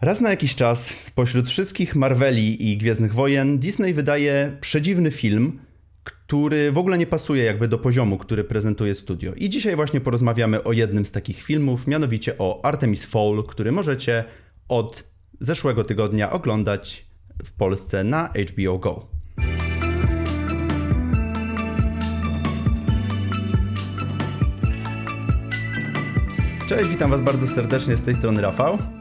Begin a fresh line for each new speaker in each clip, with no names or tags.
Raz na jakiś czas spośród wszystkich Marveli i Gwiezdnych Wojen Disney wydaje przedziwny film, który w ogóle nie pasuje jakby do poziomu, który prezentuje studio. I dzisiaj właśnie porozmawiamy o jednym z takich filmów, mianowicie o Artemis Fowl, który możecie od zeszłego tygodnia oglądać w Polsce na HBO Go. Cześć, witam Was bardzo serdecznie z tej strony Rafał.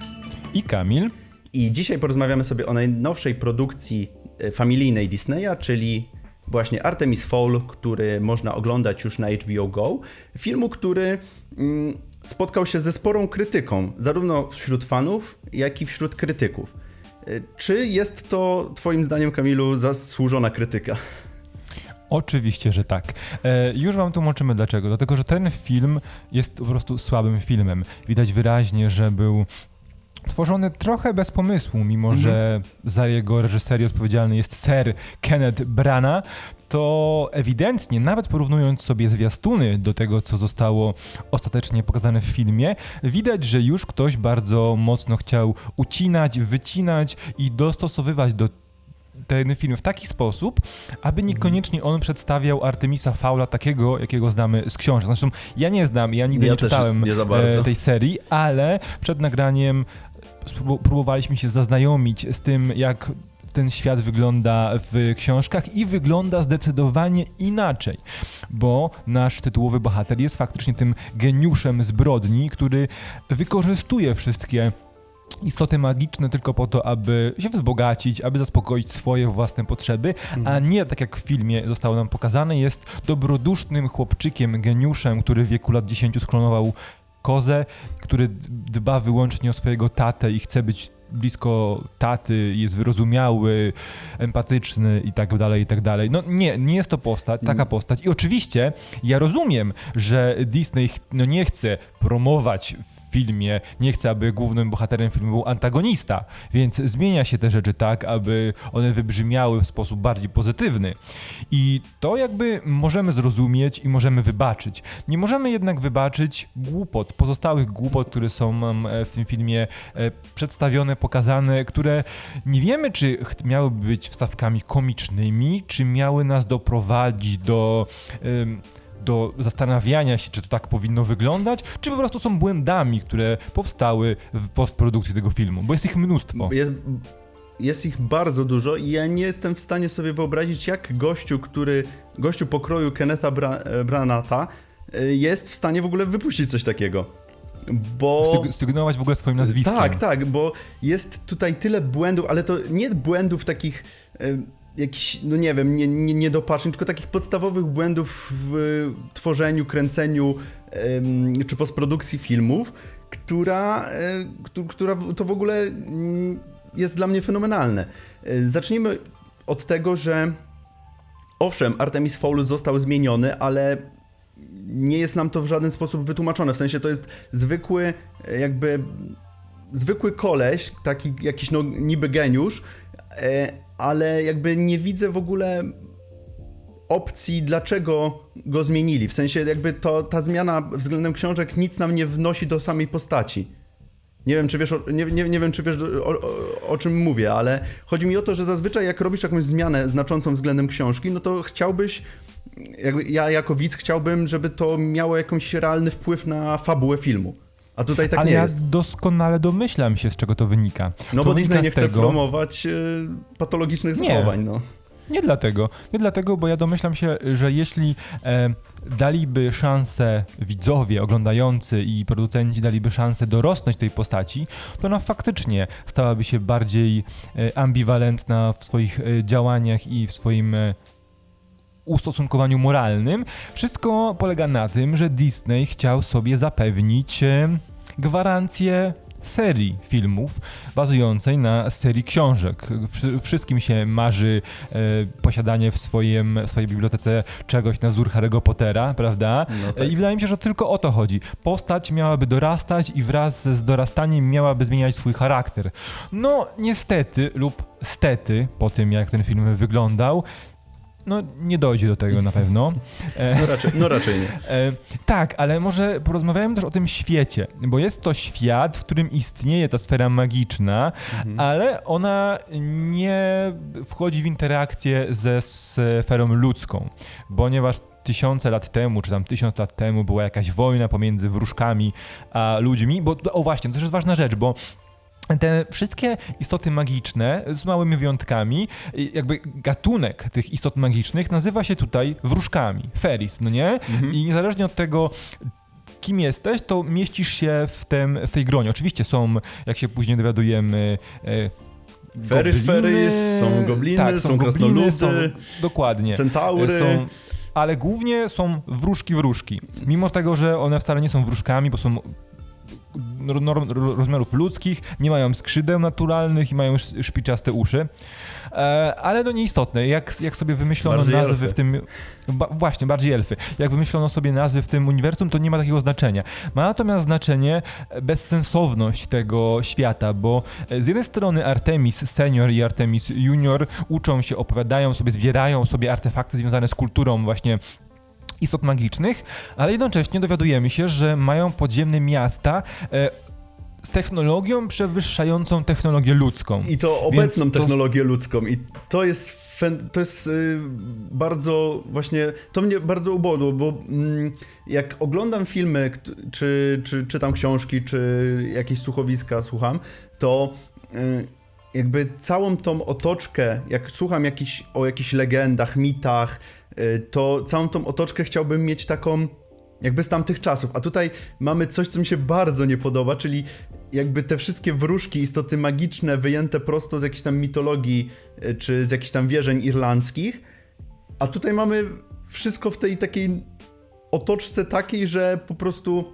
I Kamil.
I dzisiaj porozmawiamy sobie o najnowszej produkcji e, familijnej Disneya, czyli właśnie Artemis Fowl, który można oglądać już na HBO Go. Filmu, który mm, spotkał się ze sporą krytyką, zarówno wśród fanów, jak i wśród krytyków. E, Czy jest to, Twoim zdaniem, Kamilu, zasłużona krytyka?
Oczywiście, że tak. E, już wam tłumaczymy dlaczego. Dlatego, że ten film jest po prostu słabym filmem. Widać wyraźnie, że był tworzony trochę bez pomysłu, mimo że za jego reżyserię odpowiedzialny jest Sir Kenneth Branagh, to ewidentnie, nawet porównując sobie zwiastuny do tego, co zostało ostatecznie pokazane w filmie, widać, że już ktoś bardzo mocno chciał ucinać, wycinać i dostosowywać do ten film w taki sposób, aby niekoniecznie on przedstawiał Artemisa Faula takiego, jakiego znamy z książek. Zresztą ja nie znam, ja nigdy
Ja
nie czytałem
nie
e, tej serii, ale przed nagraniem próbowaliśmy się zaznajomić z tym, jak ten świat wygląda w książkach i wygląda zdecydowanie inaczej, bo nasz tytułowy bohater jest faktycznie tym geniuszem zbrodni, który wykorzystuje wszystkie istoty magiczne tylko po to, aby się wzbogacić, aby zaspokoić swoje własne potrzeby, a nie tak jak w filmie zostało nam pokazane, jest dobrodusznym chłopczykiem, geniuszem, który w wieku lat 10 sklonował kozę, który dba wyłącznie o swojego tatę i chce być blisko taty, jest wyrozumiały, empatyczny i tak dalej, i tak dalej. No nie, nie jest to postać, taka postać. I oczywiście ja rozumiem, że Disney no, nie chce promować w filmie, nie chce, aby głównym bohaterem filmu był antagonista, więc zmienia się te rzeczy tak, aby one wybrzmiały w sposób bardziej pozytywny. I to jakby możemy zrozumieć i możemy wybaczyć. Nie możemy jednak wybaczyć głupot, pozostałych głupot, które są e, w tym filmie e, przedstawione, pokazane, które nie wiemy, czy miałyby być wstawkami komicznymi, czy miały nas doprowadzić do. em, do zastanawiania się, czy to tak powinno wyglądać, czy po prostu są błędami, które powstały w postprodukcji tego filmu, bo jest ich mnóstwo.
Jest, jest ich bardzo dużo i ja nie jestem w stanie sobie wyobrazić, jak gościu, który, gościu pokroju Kennetha Bra, Branata jest w stanie w ogóle wypuścić coś takiego. Bo...
Syg- sygnować w ogóle swoim nazwiskiem.
Tak, tak, bo jest tutaj tyle błędów, ale to nie błędów takich jakichś, no nie wiem, nie, nie, niedopatrzeń, tylko takich podstawowych błędów w tworzeniu, kręceniu czy postprodukcji filmów, która, e, któ- która to w ogóle mm, jest dla mnie fenomenalne. E, Zacznijmy od tego, że owszem, Artemis Fowl został zmieniony, ale nie jest nam to w żaden sposób wytłumaczone. W sensie to jest zwykły, e, jakby zwykły koleś, taki jakiś no niby geniusz, ale jakby nie widzę w ogóle opcji, dlaczego go zmienili. W sensie jakby to, ta zmiana względem książek nic nam nie wnosi do samej postaci. Nie wiem, czy wiesz, nie, nie, nie wiem, czy wiesz o, o, o czym mówię, ale chodzi mi o to, że zazwyczaj jak robisz jakąś zmianę znaczącą względem książki, no to chciałbyś, jakby ja jako widz chciałbym, żeby to miało jakiś realny wpływ na fabułę filmu. A tutaj tak
Ale
nie
ja
jest.
doskonale domyślam się, z czego to wynika.
No
to
bo Disney nie chce
tego,
promować y, patologicznych
Nie.
zachowań, no.
Nie dlatego. Nie dlatego, bo ja domyślam się, że jeśli e, daliby szansę widzowie, oglądający i producenci daliby szansę dorosnąć tej postaci, to ona faktycznie stałaby się bardziej e, ambiwalentna w swoich e, działaniach i w swoim e, ustosunkowaniu moralnym. Wszystko polega na tym, że Disney chciał sobie zapewnić e, gwarancję serii filmów bazującej na serii książek. Wszy- Wszystkim się marzy e, posiadanie w, swoim, w swojej bibliotece czegoś na wzór Harry'ego Pottera, prawda?
No tak.
E, I wydaje mi się, że tylko o to chodzi. Postać miałaby dorastać i wraz z dorastaniem miałaby zmieniać swój charakter. No, niestety lub stety, po tym jak ten film wyglądał, no nie dojdzie do tego na pewno. E,
No raczej, no raczej nie.
E, tak, ale może porozmawiamy też o tym świecie, bo jest to świat, w którym istnieje ta sfera magiczna,
Mhm.
ale ona nie wchodzi w interakcję ze sferą ludzką, ponieważ tysiące lat temu, czy tam tysiąc lat temu była jakaś wojna pomiędzy wróżkami a ludźmi, bo o właśnie, to też jest ważna rzecz, bo te wszystkie istoty magiczne, z małymi wyjątkami, jakby gatunek tych istot magicznych nazywa się tutaj wróżkami, feris, no nie? I niezależnie od tego, kim jesteś, to mieścisz się w, tym, w tej gronie. Oczywiście są, jak się później dowiadujemy, e,
Ferys,
gobliny,
Ferys, są gobliny,
tak,
są
gobliny,
krasnoludy,
są, dokładnie.
Centaury.
Są, ale głównie są wróżki wróżki. Mimo tego, że one wcale nie są wróżkami, bo są rozmiarów ludzkich, nie mają skrzydeł naturalnych i mają sz- szpiczaste uszy. E, ale to nieistotne. Jak, jak sobie wymyślono
Bardziej
nazwy
elfy.
w tym. Ba, właśnie, bardziej elfy. Jak wymyślono sobie nazwy w tym uniwersum, to nie ma takiego znaczenia. Ma natomiast znaczenie bezsensowność tego świata, bo e, z jednej strony Artemis Senior i Artemis Junior uczą się, opowiadają sobie, zbierają sobie artefakty związane z kulturą właśnie istot magicznych, ale jednocześnie dowiadujemy się, że mają podziemne miasta e, z technologią przewyższającą technologię ludzką.
I to obecną
to-
technologię ludzką. I to jest, to jest y, bardzo właśnie, to mnie bardzo ubodło, bo mm, jak oglądam filmy, czy, czy czytam książki, czy jakieś słuchowiska słucham, to y, jakby całą tą otoczkę, jak słucham jakiś, o jakichś legendach, mitach, to całą tą otoczkę chciałbym mieć taką jakby z tamtych czasów. A tutaj mamy coś, co mi się bardzo nie podoba, czyli jakby te wszystkie wróżki, istoty magiczne wyjęte prosto z jakiejś tam mitologii, y, czy z jakichś tam wierzeń irlandzkich. A tutaj mamy wszystko w tej takiej otoczce takiej, że po prostu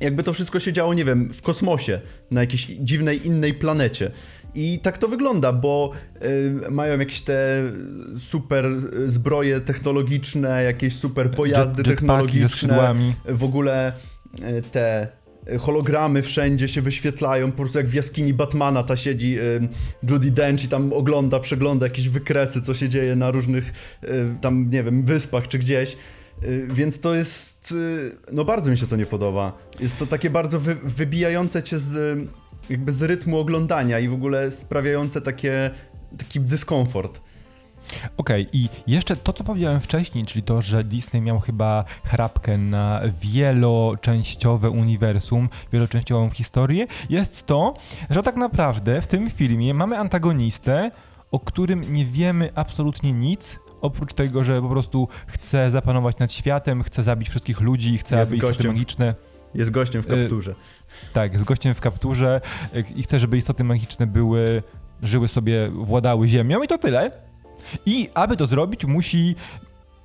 jakby to wszystko się działo, nie wiem, w kosmosie, na jakiejś dziwnej innej planecie. I tak to wygląda, bo y, mają jakieś te super y, zbroje technologiczne, jakieś super pojazdy
Jet-
technologiczne w ogóle e, te hologramy wszędzie się wyświetlają, po prostu jak w jaskini Batmana ta siedzi e, Judy Dench i tam ogląda, przegląda jakieś wykresy, co się dzieje na różnych e, tam, nie wiem, wyspach czy gdzieś. E, Więc to jest, e, no bardzo mi się to nie podoba. Jest to takie bardzo wy, wybijające cię z, jakby z rytmu oglądania i w ogóle sprawiające takie, taki dyskomfort.
Okej, i jeszcze to, co powiedziałem wcześniej, czyli to, że Disney miał chyba chrapkę na wieloczęściowe uniwersum, wieloczęściową historię, jest to, że tak naprawdę w tym filmie mamy antagonistę, o którym nie wiemy absolutnie nic, oprócz tego, że po prostu chce zapanować nad światem, chce zabić wszystkich ludzi, chce,
Jest
aby istoty
gościem.
magiczne
Jest gościem w
E,
kapturze.
tak, z gościem w kapturze y, i chce, żeby istoty magiczne były, żyły sobie, władały ziemią i to tyle. I aby to zrobić, musi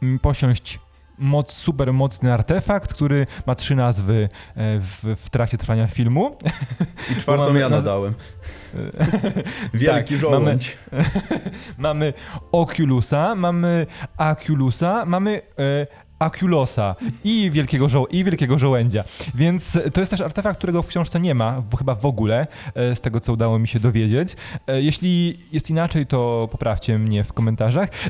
mm, posiąść moc, super mocny artefakt, który ma trzy nazwy e, w, w trakcie trwania filmu.
I czwartą
mamy
ja nadałem. Wielki
Tak,
żołądź.
mamy Oculusa, mamy Aculusa, mamy e, Aculosa i wielkiego, żo- i wielkiego żołędzia. Więc to jest też artefakt, którego w książce nie ma, chyba w ogóle, e, z tego co udało mi się dowiedzieć. E, jeśli jest inaczej, to poprawcie mnie w komentarzach. E,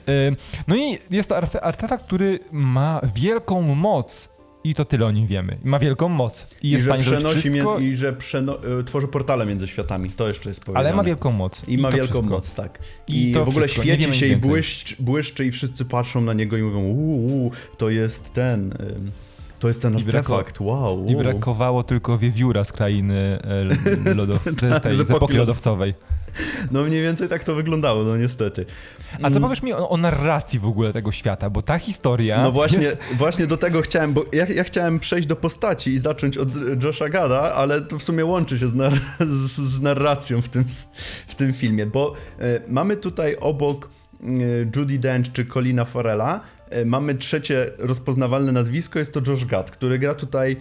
no i jest to artefakt, który ma wielką moc. I to tyle o nim wiemy. Ma wielką moc. I jest
I
w
że
stanie zrobić
przenosi
wszystko,
mię- i że przeno- y, tworzy portale między światami. To jeszcze jest powiedziane.
ale ma wielką moc.
I ma
to
wielką
wszystko.
moc, tak.
I
I,
to
w ogóle
wszystko,
świeci się i błyszcz, błyszczy i wszyscy patrzą na niego i mówią uuu, to jest ten, to jest ten
I brako-
artefakt, wow.
I brakowało tylko wiewióra z krainy e, lodow... tej, tej,
Z epoki
epoki
lod-
lodowcowej.
No mniej więcej tak to wyglądało, no niestety.
A co
Mm.
powiesz mi o, o narracji w ogóle tego świata? Bo ta historia.
No właśnie,
Jest...
właśnie do tego chciałem, bo ja, ja chciałem przejść do postaci i zacząć od Josha Gada, ale to w sumie łączy się z, nar z, z narracją w tym, w tym filmie, bo e, mamy tutaj obok e, Judy Dench czy Colina Farrella, e, mamy trzecie rozpoznawalne nazwisko, jest to Josh Gad, który gra tutaj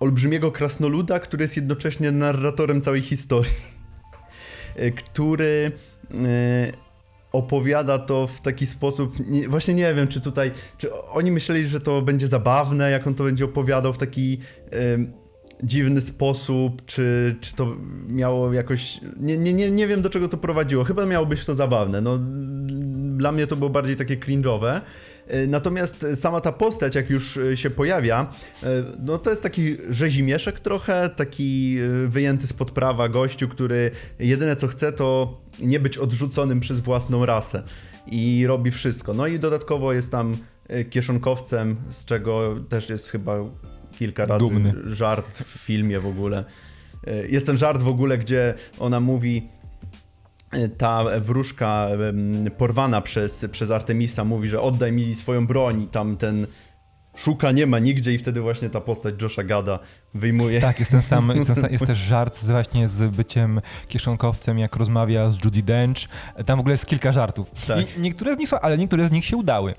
olbrzymiego krasnoluda, który jest jednocześnie narratorem całej historii, który... E, opowiada to w taki sposób, nie, właśnie nie wiem, czy tutaj, czy oni myśleli, że to będzie zabawne, jak on to będzie opowiadał w taki dziwny sposób, czy, czy to miało jakoś, nie, nie, nie, nie wiem do czego to prowadziło, chyba miało być to zabawne, no dla mnie to było bardziej takie cringe'owe. E, Natomiast sama ta postać, jak już e, się pojawia, e, no to jest taki rzezimieszek trochę, taki wyjęty spod prawa gościu, który jedyne co chce to nie być odrzuconym przez własną rasę i robi wszystko. No i dodatkowo jest tam kieszonkowcem, z czego też jest chyba kilka razy
Dumny.
żart w filmie w ogóle. Jest ten żart w ogóle, gdzie ona mówi, ta wróżka porwana przez, przez Artemisa mówi, że oddaj mi swoją broń i tam ten szuka, nie ma nigdzie i wtedy właśnie ta postać Josha Gada wyjmuje.
Tak, jest ten sam, jest, ten sam, jest też żart z, właśnie z byciem kieszonkowcem, jak rozmawia z Judy Dench. Tam w ogóle jest kilka żartów.
Tak.
I niektóre z nich są, ale niektóre z nich się udały.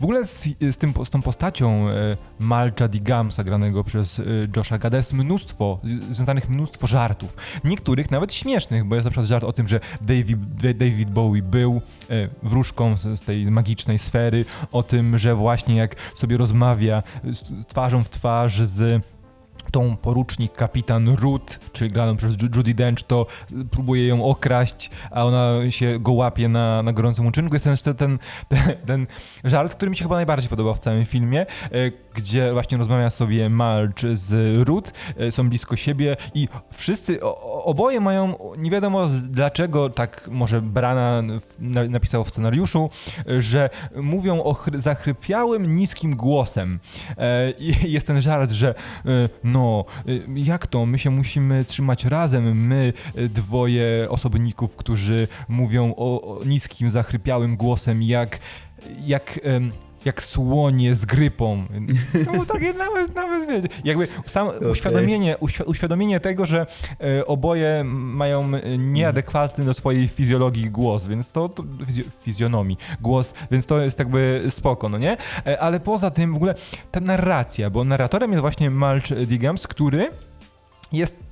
W ogóle z, z, tym, z tą postacią e, Malcha Digamsa, granego przez e, Josha Gada, jest mnóstwo, związanych mnóstwo żartów. Niektórych nawet śmiesznych, bo jest na przykład żart o tym, że David, David Bowie był e, wróżką z, z tej magicznej sfery, o tym, że właśnie jak sobie rozmawia z, twarzą w twarz z tą porucznik kapitan Ruth, czyli graną przez Ju- Judy Dench, to próbuje ją okraść, a ona się go łapie na, na gorącym uczynku. Jest ten, ten, ten, żart, który mi się chyba najbardziej podobał w całym filmie, e, gdzie właśnie rozmawia sobie Marge z Ruth, e, są blisko siebie i wszyscy, oboje mają, nie wiadomo dlaczego, tak może Brana w- na, napisał w scenariuszu, e, że mówią o chry, zachrypiałym, niskim głosem. I jest ten żart, że e, no, e, jak to, my się musimy trzymać razem, my e, dwoje osobników, którzy mówią o, o niskim, zachrypiałym głosem, jak, jak, jak słonie z grypą. No takie nawet, nawet wiecie, jakby sam uświadomienie, uświ- uświadomienie tego, że e, oboje mają e, nieadekwatny do swojej fizjologii głos, więc to, to fizjo, fizjonomii głos, więc to jest jakby spoko, no nie? E, ale poza tym w ogóle ta narracja, bo narratorem jest właśnie Malch Diggams, który jest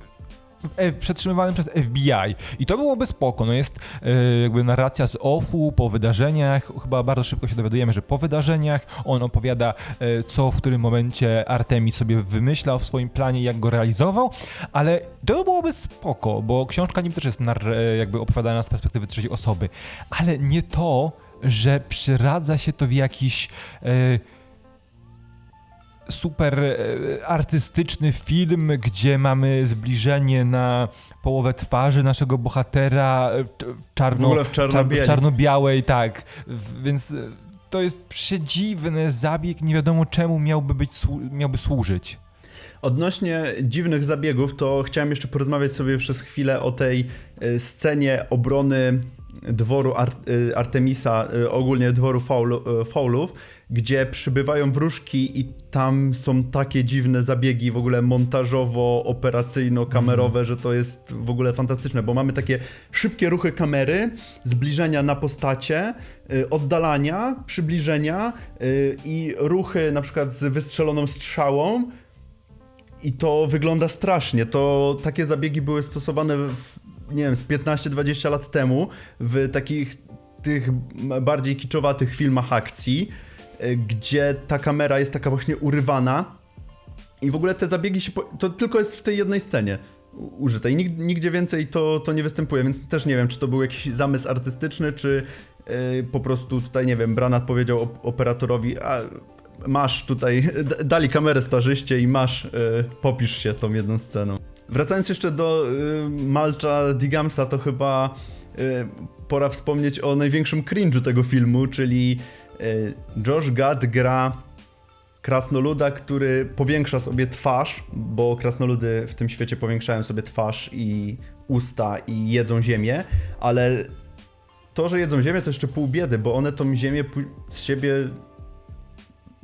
e, przetrzymywany przez FBI. I to byłoby spoko. No jest e, jakby narracja z OFU po wydarzeniach. Chyba bardzo szybko się dowiadujemy, że po wydarzeniach on opowiada, e, co w którym momencie Artemis sobie wymyślał w swoim planie, jak go realizował, ale to byłoby spoko, bo książka nim też jest nar- jakby opowiadana z perspektywy trzeciej osoby, ale nie to, że przeradza się to w jakiś super e, artystyczny film, gdzie mamy zbliżenie na połowę twarzy naszego bohatera e, w, czarno,
W w
czarno-białej, tak. W, więc e, to jest przedziwny zabieg, nie wiadomo czemu miałby, być, miałby służyć.
Odnośnie dziwnych zabiegów, to chciałem jeszcze porozmawiać sobie przez chwilę o tej scenie obrony dworu Ar Artemisa, ogólnie dworu faulu, faulów, gdzie przybywają wróżki i tam są takie dziwne zabiegi w ogóle montażowo-operacyjno-kamerowe, że to jest w ogóle fantastyczne, bo mamy takie szybkie ruchy kamery, zbliżenia na postacie, y, oddalania, przybliżenia y, i ruchy na przykład z wystrzeloną strzałą, i to wygląda strasznie. To takie zabiegi były stosowane w, nie wiem, z 15-20 lat temu w takich tych bardziej kiczowatych filmach akcji, gdzie ta kamera jest taka właśnie urywana i w ogóle te zabiegi się, po, to tylko jest w tej jednej scenie użyte i nig, nigdzie więcej to, to nie występuje, więc też nie wiem, czy to był jakiś zamysł artystyczny, czy y, po prostu tutaj, nie wiem, Branat powiedział op- operatorowi, a masz tutaj, dali kamerę starzyście i masz, y, popisz się tą jedną sceną. Wracając jeszcze do y, Malcha Digamsa, to chyba pora wspomnieć o największym cringe'u tego filmu, czyli Josh Gad gra krasnoluda, który powiększa sobie twarz, bo krasnoludy w tym świecie powiększają sobie twarz i usta i jedzą ziemię, ale to, że jedzą ziemię to jeszcze pół biedy, bo one tą ziemię z siebie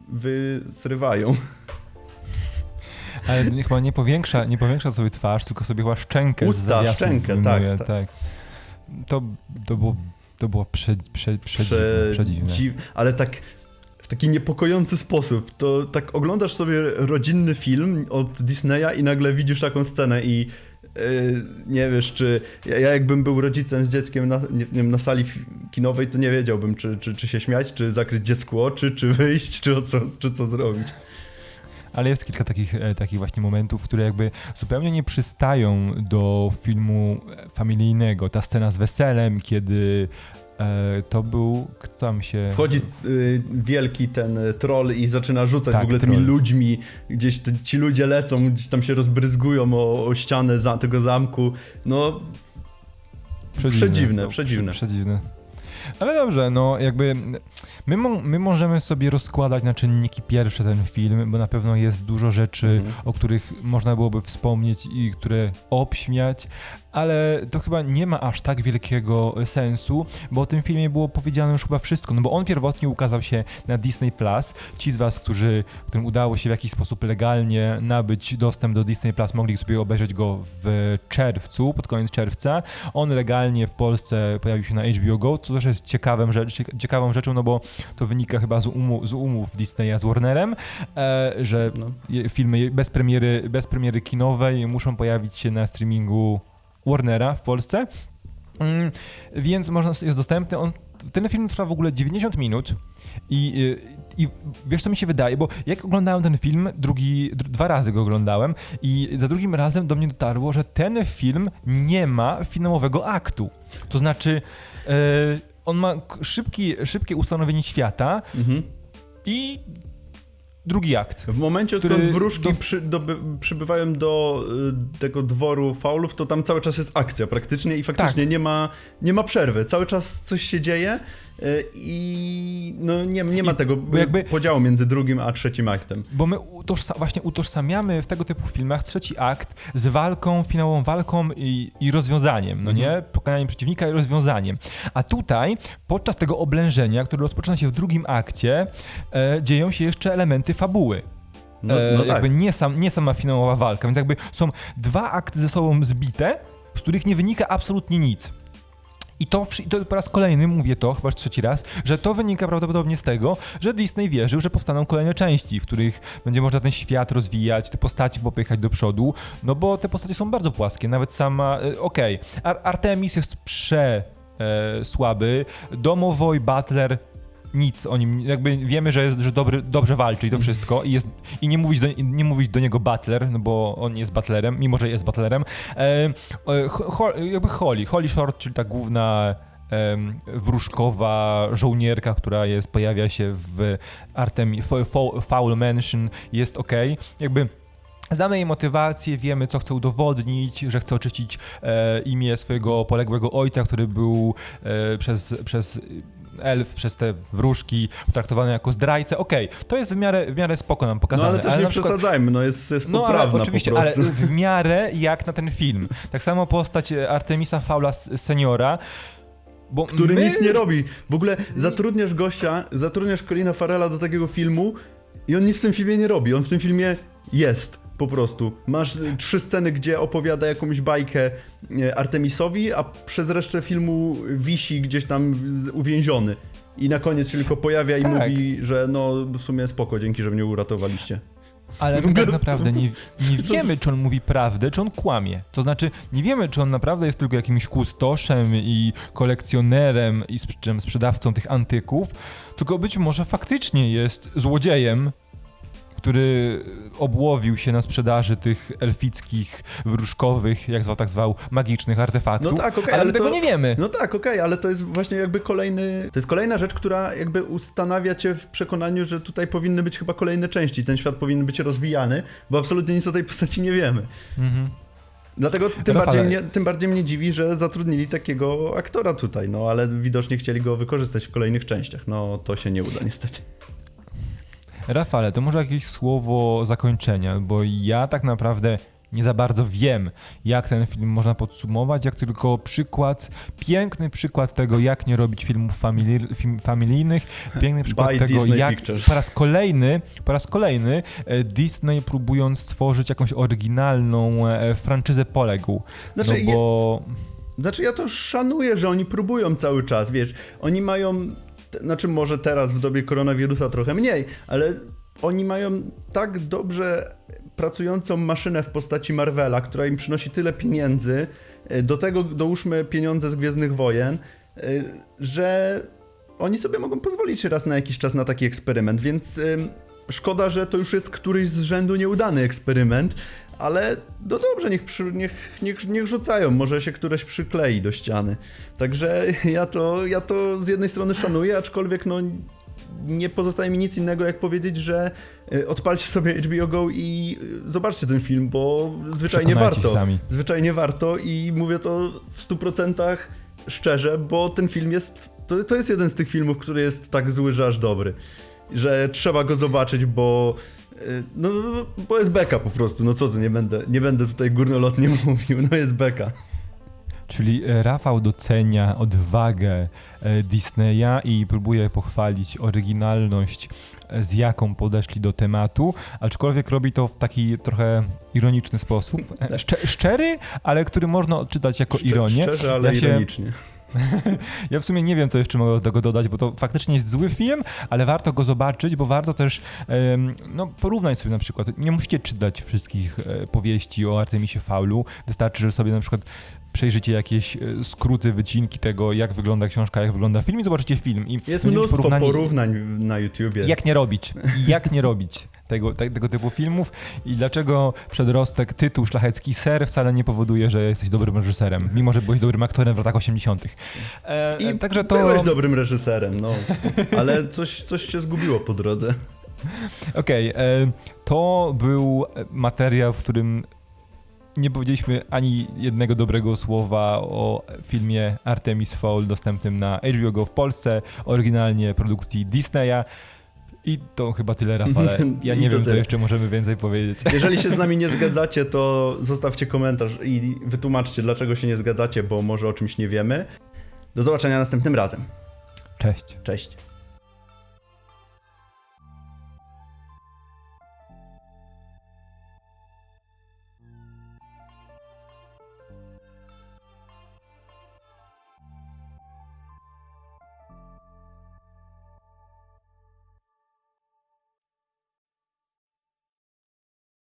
wysrywają.
Ale nie- chyba nie powiększa, nie powiększa sobie twarz, tylko sobie chyba szczękę
Usta, szczękę,
wyjmuje,
tak, tak.
To, to było, to było prze, prze, przedziwne, przedziwne.
Przedziw- Ale tak w taki niepokojący sposób. To tak oglądasz sobie rodzinny film od Disneya i nagle widzisz taką scenę i yy, nie wiesz, czy ja, ja jakbym był rodzicem z dzieckiem na, nie, wiem, na sali kinowej, to nie wiedziałbym, czy, czy, czy się śmiać, czy zakryć dziecku oczy, czy wyjść, czy, o co, czy co zrobić.
Ale jest kilka takich, e, takich właśnie momentów, które jakby zupełnie nie przystają do filmu familijnego. Ta scena z weselem, kiedy E, to był, kto tam się...
Wchodzi y, wielki ten troll i zaczyna rzucać
Tak,
w ogóle tymi
troll.
ludźmi. Gdzieś te, ci ludzie lecą, gdzieś tam się rozbryzgują o, o ścianę za, tego zamku. No, Przedziwne,
no,
przedziwne.
Prze- przedziwne. Ale dobrze, no jakby my, mo- my możemy sobie rozkładać na czynniki pierwsze ten film, bo na pewno jest dużo rzeczy,
Mhm.
o których można byłoby wspomnieć i które obśmiać, ale to chyba nie ma aż tak wielkiego sensu, bo o tym filmie było powiedziane już chyba wszystko, no bo on pierwotnie ukazał się na Disney+. Plus. Ci z was, którzy, którym udało się w jakiś sposób legalnie nabyć dostęp do Disney+, Plus, mogli sobie obejrzeć go w czerwcu, pod koniec czerwca. On legalnie w Polsce pojawił się na HBO Go, co też jest ciekawym rzecz, ciekawą rzeczą, no bo to wynika chyba z, umu, z umów Disneya z Warnerem, e, że
no.
filmy bez premiery, bez premiery kinowej muszą pojawić się na streamingu Warnera w Polsce. Mm, więc można, jest dostępny. On, ten film trwa w ogóle 90 minut i, i, i wiesz co mi się wydaje, bo jak oglądałem ten film, drugi, dr, dwa razy go oglądałem i za drugim razem do mnie dotarło, że ten film nie ma filmowego aktu. To znaczy e, on ma szybki, szybkie ustanowienie świata
Mhm.
i drugi akt.
W momencie,
Który
odkąd wróżki
do-
przy, doby, przybywają do y, tego dworu faulów, to tam cały czas jest akcja praktycznie i faktycznie
Tak.
nie, ma, nie ma przerwy. Cały czas coś się dzieje i no nie, nie ma
I-
tego
jakby-
podziału między drugim a trzecim aktem.
Bo my utożsa- właśnie utożsamiamy w tego typu filmach trzeci akt z walką, finałową walką i, i rozwiązaniem, no nie? Pokonaniem przeciwnika i rozwiązaniem. A tutaj, podczas tego oblężenia, które rozpoczyna się w drugim akcie, e, dzieją się jeszcze elementy fabuły.
No,
e,
no tak.
Jakby nie, sam, nie sama finałowa walka, więc jakby są dwa akty ze sobą zbite, z których nie wynika absolutnie nic. I to, i to po raz kolejny mówię to, chyba już trzeci raz, że to wynika prawdopodobnie z tego, że Disney wierzył, że powstaną kolejne części, w których będzie można ten świat rozwijać, te postaci popychać do przodu, no bo te postacie są bardzo płaskie, nawet sama, e, okej, Ar- Artemis jest prze e, słaby, Domowoj, Butler, nic o nim, jakby wiemy, że jest, że dobry, dobrze walczy i to wszystko i, jest, i nie, mówić do, nie mówić do niego Butler, no bo on jest Butlerem, mimo że jest Butlerem. E, e, ho, jakby Holly, Holly Short, czyli ta główna wróżkowa żołnierka, która jest, pojawia się w Fa- Foul Mansion, jest ok. Jakby Znamy jej motywację, wiemy co chce udowodnić, że chce oczyścić e, imię swojego poległego ojca, który był e, przez, przez elf, przez te wróżki traktowany jako zdrajcę. Okej, to jest w miarę, w miarę spoko nam
No
pokazane.
ale też nie
na przykład-
przesadzajmy, no jest, jest
no ale
poprawna
oczywiście,
po
ale w miarę jak na ten film. Tak samo postać e, Artemisa Faula seniora, bo
który
my...
nic nie robi. W ogóle zatrudniasz gościa, zatrudniasz Colina Farrella do takiego filmu i on nic w tym filmie nie robi. On w tym filmie jest. Po prostu. Masz y, trzy sceny, gdzie opowiada jakąś bajkę y, Artemisowi, a przez resztę filmu wisi gdzieś tam uwięziony. I na koniec się tylko pojawia i
Tak.
mówi, że no w sumie spoko, dzięki, że mnie uratowaliście.
Ale my tak naprawdę nie, nie wiemy, czy on mówi prawdę, czy on kłamie. To znaczy, nie wiemy, czy on naprawdę jest tylko jakimś kustoszem i kolekcjonerem i sprz- sprzedawcą tych antyków, tylko być może faktycznie jest złodziejem, który obłowił się na sprzedaży tych elfickich, wróżkowych, jak zwał, tak zwał, magicznych artefaktów.
No tak, okej,
ale,
ale
my tego
to-
nie wiemy.
No tak, okej, ale to jest właśnie jakby kolejny. To jest kolejna rzecz, która jakby ustanawia cię w przekonaniu, że tutaj powinny być chyba kolejne części. Ten świat powinien być rozwijany, bo absolutnie nic o tej postaci nie wiemy.
Mhm.
Dlatego tym,
Rafale-
bardziej mnie, tym bardziej mnie dziwi, że zatrudnili takiego aktora tutaj, no ale widocznie chcieli go wykorzystać w kolejnych częściach. No to się nie uda niestety.
Rafale, to może jakieś słowo zakończenia, bo ja tak naprawdę nie za bardzo wiem, jak ten film można podsumować, jak tylko przykład, piękny przykład tego, jak nie robić filmów famili- film familijnych, piękny przykład
By
tego,
Disney
jak
Pictures.
po raz kolejny, po raz kolejny e, Disney próbując stworzyć jakąś oryginalną e, franczyzę poległ.
Znaczy,
no bo...
Znaczy ja to szanuję, że oni próbują cały czas, wiesz, oni mają, znaczy może teraz w dobie koronawirusa trochę mniej, ale oni mają tak dobrze pracującą maszynę w postaci Marvela, która im przynosi tyle pieniędzy, e, do tego dołóżmy pieniądze z Gwiezdnych Wojen, e, że oni sobie mogą pozwolić raz na jakiś czas na taki eksperyment, więc szkoda, że to już jest któryś z rzędu nieudany eksperyment, ale no dobrze, niech, przy, niech, niech, niech rzucają, może się któreś przyklei do ściany. Także ja to, ja to z jednej strony szanuję, aczkolwiek no nie pozostaje mi nic innego jak powiedzieć, że y, odpalcie sobie HBO Go i y, zobaczcie ten film, bo zwyczajnie warto.
sami.
Zwyczajnie warto i mówię to w 100% szczerze, bo ten film jest. To, to jest jeden z tych filmów, który jest tak zły, że aż dobry. Że trzeba go zobaczyć, bo. Y, No, bo jest beka po prostu. No co tu, nie będę, nie będę tutaj górnolotnie mówił, no jest beka.
Czyli e, Rafał docenia odwagę e, Disneya i próbuje pochwalić oryginalność, e, z jaką podeszli do tematu, aczkolwiek robi to w taki trochę ironiczny sposób. Szcze- szczery, ale który można odczytać jako ironię.
Szczerze, ale
Ja się-
ironicznie.
Ja w sumie nie wiem, co jeszcze mogę do tego dodać, bo to faktycznie jest zły film, ale warto go zobaczyć, bo warto też no, porównać sobie na przykład. Nie musicie czytać wszystkich e, powieści o Artemisie Faulu. Wystarczy, że sobie na przykład przejrzycie jakieś e, skróty, wycinki tego, jak wygląda książka, jak wygląda film i zobaczycie film. I
Jest mnóstwo porównań na YouTubie.
Jak nie robić, jak nie robić tego, te, tego typu filmów i dlaczego przedrostek, tytuł szlachecki ser wcale nie powoduje, że jesteś dobrym reżyserem, mimo że byłeś dobrym aktorem w latach 80. E,
I
także to...
byłeś dobrym reżyserem, no. Ale coś, coś się zgubiło po drodze.
Okej, e, to był materiał, w którym nie powiedzieliśmy ani jednego dobrego słowa o filmie Artemis Fowl dostępnym na HBO Go w Polsce, oryginalnie produkcji Disneya. I to chyba tyle, Rafale. Ja nie wiem, co
tyle.
jeszcze możemy więcej powiedzieć.
Jeżeli się z nami nie zgadzacie, to zostawcie komentarz i wytłumaczcie, dlaczego się nie zgadzacie, bo może o czymś nie wiemy. Do zobaczenia następnym razem.
Cześć.
Cześć.